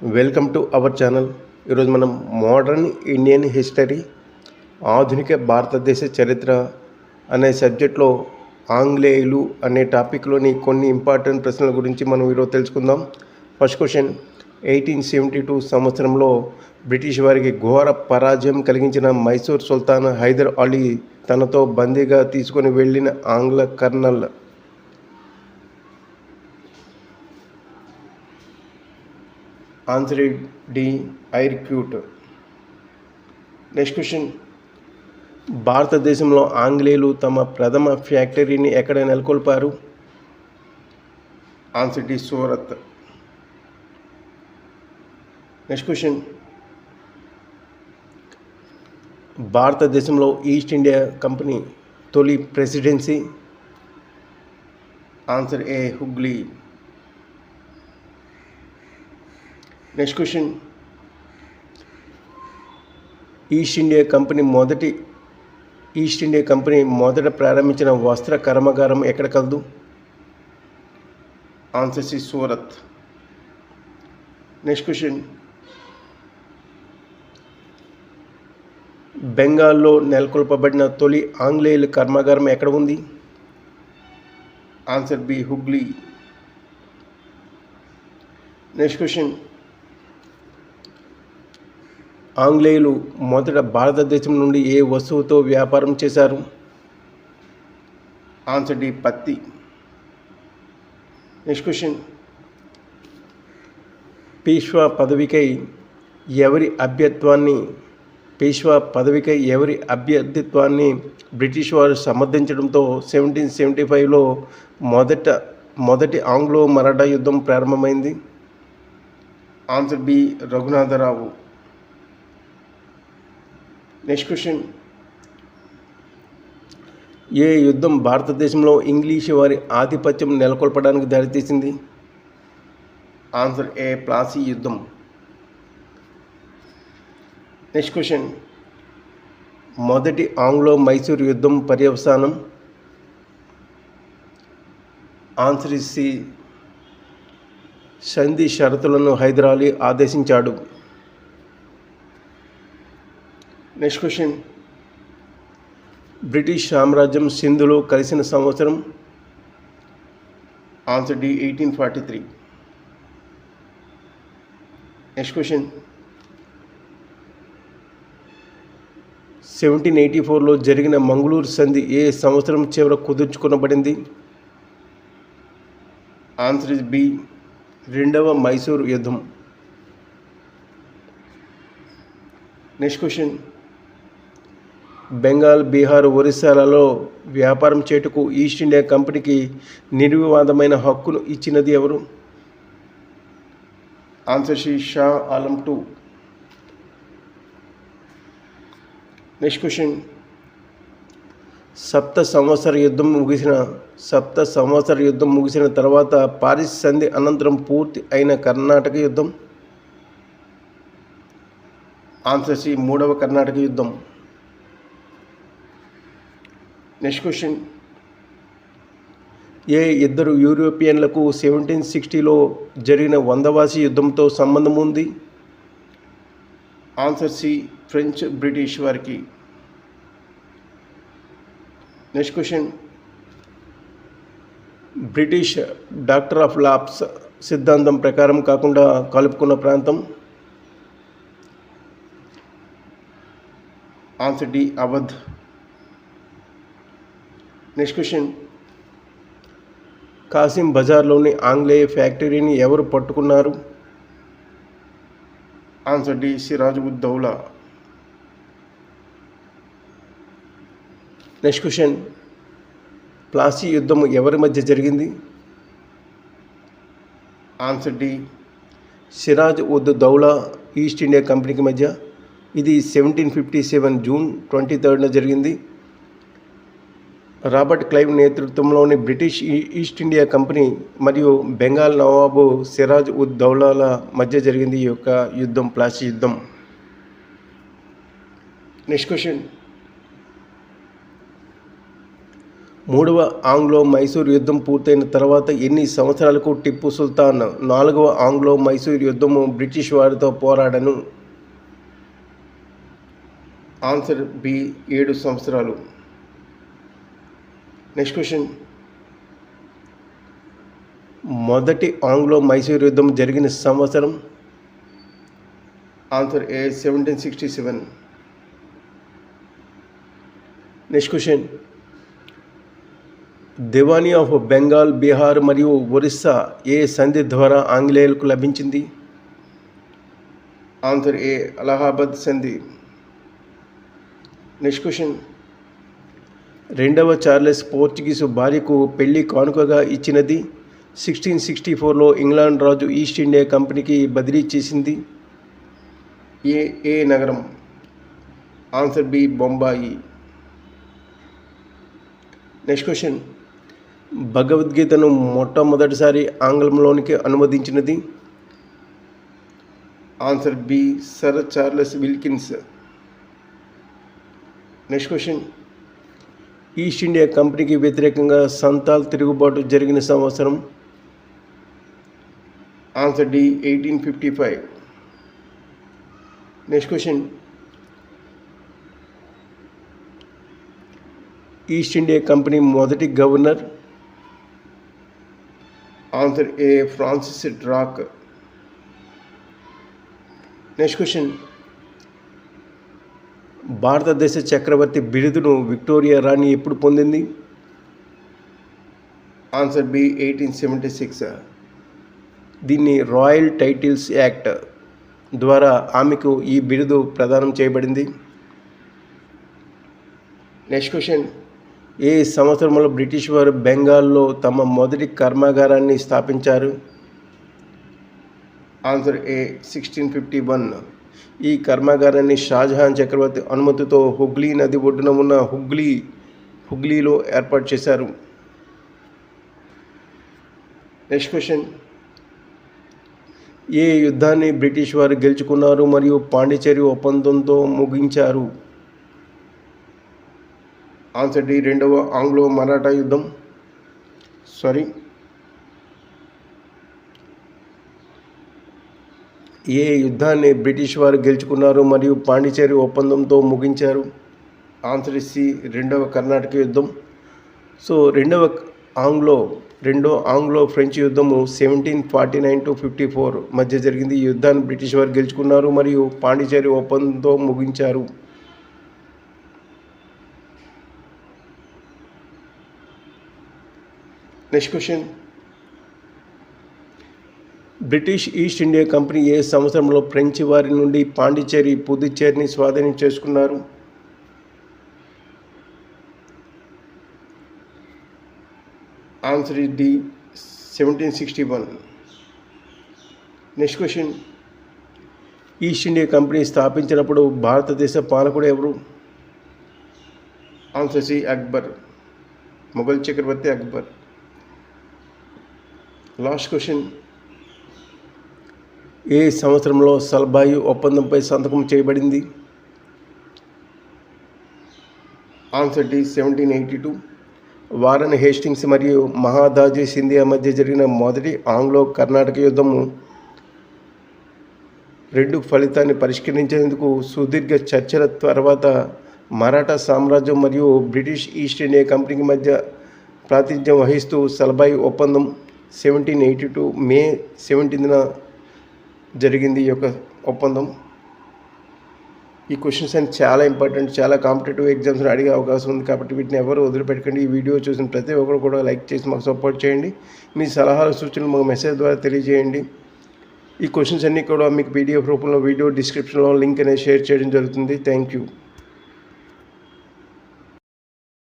Welcome to our channel ఈరోజు మనం modern Indian history ఆధునిక భారతదేశ చరిత్ర అనే సబ్జెక్ట్లో ఆంగ్లేయులు అనే టాపిక్లోని కొన్ని ఇంపార్టెంట్ ప్రశ్నల గురించి మనం ఈరోజు తెలుసుకుందాం. First question eighteen seventy two సంవత్సరంలో బ్రిటిష్ వారికి ఘోర పరాజయం కలిగించిన మైసూర్ సుల్తాన్ హైదర్ అలీ తనతో బందీగా తీసుకొని వెళ్ళిన ఆంగ్ల colonel answer D Eyre Coote next question. భారతదేశంలో ఆంగ్లేయులు తమ ప్రథమ ఫ్యాక్టరీని ఎక్కడ నెలకొల్పారు? Answer D Surat. Next question. భారతదేశంలో ఈస్ట్ ఇండియా కంపెనీ తొలి presidency? Answer A Hooghly. Next question East India Company మొదటి ఈస్ట్ ఇండియా కంపెనీ మొదట ప్రారంభించిన వస్త్ర కర్మాగారం ఎక్కడ కలదు? Answer C Surat next question బెంగాల్లో నెలకొల్పబడిన తొలి ఆంగ్లేయుల కర్మాగారం ఎక్కడ ఉంది? Answer B Hooghly next question ఆంగ్లేయులు మొదట భారతదేశం నుండి ఏ వస్తువుతో వ్యాపారం చేశారు? ఆన్సర్ డి పత్తి. నెక్స్ట్ క్వశ్చన్ పీష్వా పదవికై ఎవరి అభ్యత్వాన్ని పీష్వా పదవికై ఎవరి అభ్యర్థిత్వాన్ని బ్రిటిష్ వారు సమర్థించడంతో సెవెంటీన్ సెవెంటీ ఫైవ్లో మొదట మొదటి ఆంగ్లో మరాఠా యుద్ధం ప్రారంభమైంది? Answer B Raghunathrao. Next question ఏ యుద్ధం భారతదేశంలో ఇంగ్లీషు వారి ఆధిపత్యం నెలకొల్పడానికి దారితీసింది? ఆన్సర్ ఏ ప్లాసీ యుద్ధం. నెక్స్ట్ క్వశ్చన్ మొదటి ఆంగ్లో మైసూర్ యుద్ధం పర్యవసానం. ఆన్సర్ సి సంధి షరతులను హైదరాలీ ఆదేశించాడు. నెక్స్ట్ క్వశ్చన్ బ్రిటిష్ సామ్రాజ్యం సింధులో కలిసిన సంవత్సరం answer D eighteen forty three next question seventeen eighty ఫోర్లో జరిగిన మంగళూరు సంధి ఏ సంవత్సరం చివర కుదుర్చుకునబడింది? ఆన్సర్ ఇస్ బి రెండవ మైసూరు యుద్ధం. నెక్స్ట్ క్వశ్చన్ బెంగాల్ బీహార్ ఒరిస్సాలలో వ్యాపారం చేటుకు ఈస్ట్ ఇండియా కంపెనీకి నిర్వివాదమైన హక్కును ఇచ్చినది ఎవరు? Answer she Shah Alam two. Next question. సప్త సంవత్సర యుద్ధం ముగిసిన సప్త సంవత్సర యుద్ధం ముగిసిన తర్వాత పారిస్ సంధి అనంతరం పూర్తి అయిన కర్ణాటక యుద్ధం? ఆన్సర్ సి మూడవ కర్ణాటక యుద్ధం. నెక్స్ట్ క్వశ్చన్ ఏ ఇద్దరు యూరోపియన్లకు సెవెంటీన్ సిక్స్టీలో జరిగిన వందవాసి యుద్ధంతో సంబంధం ఉంది? ఆన్సర్ సి ఫ్రెంచ్ బ్రిటిష్ వారికి. Next question British doctrine of lapse సిద్ధాంతం ప్రకారం కాకుండా కలుపుకున్న ప్రాంతం? Answer D Awadh next question Kasim బజార్లోని ఆంగ్లేయ ఫ్యాక్టరీని ఎవరు పట్టుకున్నారు? Answer D Siraj next question Plassey యుద్ధం ఎవరి మధ్య జరిగింది? Answer D Siraj ud Daula East India కంపెనీకి మధ్య. ఇది seventeen fifty seven June twenty థర్డ్న జరిగింది. రాబర్ట్ క్లైవ్ నేతృత్వంలోని బ్రిటిష్ ఈస్ట్ ఇండియా కంపెనీ మరియు బెంగాల్ నవాబు సిరాజ్ ఉద్ దౌలాల మధ్య జరిగింది ఈ యొక్క యుద్ధం ప్లాసీ యుద్ధం. నెక్స్ట్ క్వశ్చన్ మూడవ ఆంగ్లో మైసూర్ యుద్ధం పూర్తయిన తర్వాత ఎన్ని సంవత్సరాలకు టిప్పు సుల్తాన్? నాలుగవ ఆంగ్లో మైసూర్ యుద్ధము బ్రిటిష్ వారితో పోరాడను. ఆన్సర్ బి ఏడు సంవత్సరాలు. నెక్స్ట్ క్వశ్చన్ మొదటి ఆంగ్లో మైసూర్ యుద్ధం జరిగిన సంవత్సరం? Answer A seventeen sixty seven next question Diwani of Bengal Bihar మరియు ఒరిస్సా ఏ సంధి ద్వారా ఆంగ్లేయులకు లభించింది? ఆన్సర్ ఏ అలహాబాద్ సంధి. నెక్స్ట్ క్వశ్చన్ రెండవ చార్లెస్ పోర్చుగీసు భార్యకు పెళ్ళి కానుకగా ఇచ్చినది. సిక్స్టీన్ సిక్స్టీ ఫోర్లో ఇంగ్లాండ్ రాజు ఈస్ట్ ఇండియా కంపెనీకి బదిలీ చేసింది. ఏ ఏ నగరం? Answer B Bombay. Next question. భగవద్గీతను మొట్టమొదటిసారి ఆంగ్లంలోనికి అనువదించినది. Answer B sir Charles Wilkins. Next question. East India కంపెనీకి వ్యతిరేకంగా సంతాల్ తిరుగుబాటు జరిగిన సంవత్సరం answer D eighteen fifty five next question East India company మొదటి governor answer A Francis Drake next question భారతదేశ చక్రవర్తి బిరుదును విక్టోరియా రాణి ఎప్పుడు పొందింది? Answer B eighteen seventy six. దీన్ని రాయల్ టైటిల్స్ యాక్ట్ ద్వారా ఆమెకు ఈ బిరుదు ప్రదానం చేయబడింది. Next question. ఏ సంవత్సరంలో బ్రిటిష్ వారు బెంగాల్లో తమ మొదటి కర్మాగారాన్ని స్థాపించారు? Answer A sixteen fifty one ఈ కర్మాగారాన్ని షాజహాన్ చక్రవర్తి అనుమతితో హుగ్లీ నది ఒడ్డున ఉన్న హుగ్లీ హుగ్లీలో ఏర్పాటు చేశారు. నెక్స్ట్ క్వశ్చన్ ఏ యుద్ధాన్ని బ్రిటిష్ వారు గెలుచుకున్నారు మరియు పాండిచేరి ఒప్పందంతో ముగించారు? ఆన్సర్ డి రెండవ ఆంగ్లో మరాఠా యుద్ధం. సారీ ఏ యుద్ధాన్ని బ్రిటిష్ వారు గెలుచుకున్నారు మరియు పాండిచేరి ఒప్పందంతో ముగించారు? ఆన్సర్ ఇసి రెండవ కర్ణాటక యుద్ధం. సో రెండవ ఆంగ్లో రెండో ఆంగ్లో ఫ్రెంచ్ యుద్ధము seventeen forty nine to fifty four మధ్య జరిగింది. ఈ యుద్ధాన్ని బ్రిటిష్ వారు గెలుచుకున్నారు మరియు పాండిచేరి ఒప్పందంతో ముగించారు. Next question British East India company ఏ సంవత్సరంలో ఫ్రెంచ్ వారి నుండి పాండిచేరి పుదుచ్చేరిని స్వాధీనం చేసుకున్నారు? Answer is D seventeen sixty one. Next question. East India company స్థాపించినప్పుడు భారతదేశ పాలకుడు ఎవరు? Answer C Akbar. మొఘల్ చక్రవర్తి అక్బర్. Last question. ఏ సంవత్సరంలో సల్బాయి ఒప్పందంపై సంతకం చేయబడింది? Answer D seventeen eighty two. Warren Hastings మరియు మహాదాజీ సింధియా మధ్య జరిగిన మొదటి ఆంగ్లో కర్ణాటక యుద్ధము రెండు ఫలితాన్ని పరిష్కరించేందుకు సుదీర్ఘ చర్చల తర్వాత మరాఠా సామ్రాజ్యం మరియు బ్రిటిష్ ఈస్ట్ ఇండియా కంపెనీకి మధ్య ప్రాతినిధ్యం వహిస్తూ సల్బాయి ఒప్పందం సెవెంటీన్ ఎయిటీ టూ మే సెవెంటీన్త్న జరిగింది ఈ యొక్క ఒప్పందం. ఈ క్వశ్చన్స్ అని చాలా ఇంపార్టెంట్ చాలా కాంపిటేటివ్ ఎగ్జామ్స్ని అడిగే అవకాశం ఉంది కాబట్టి వీటిని ఎవరు వదిలిపెట్టకండి. ఈ వీడియో చూసిన ప్రతి ఒక్కరు కూడా లైక్ చేసి మాకు సపోర్ట్ చేయండి. మీ సలహాలు సూచనలు మాకు మెసేజ్ ద్వారా తెలియజేయండి. ఈ క్వశ్చన్స్ అన్నీ కూడా మీకు పీడిఎఫ్ రూపంలో వీడియో డిస్క్రిప్షన్లో లింక్ అనేది షేర్ చేయడం జరుగుతుంది. Thank you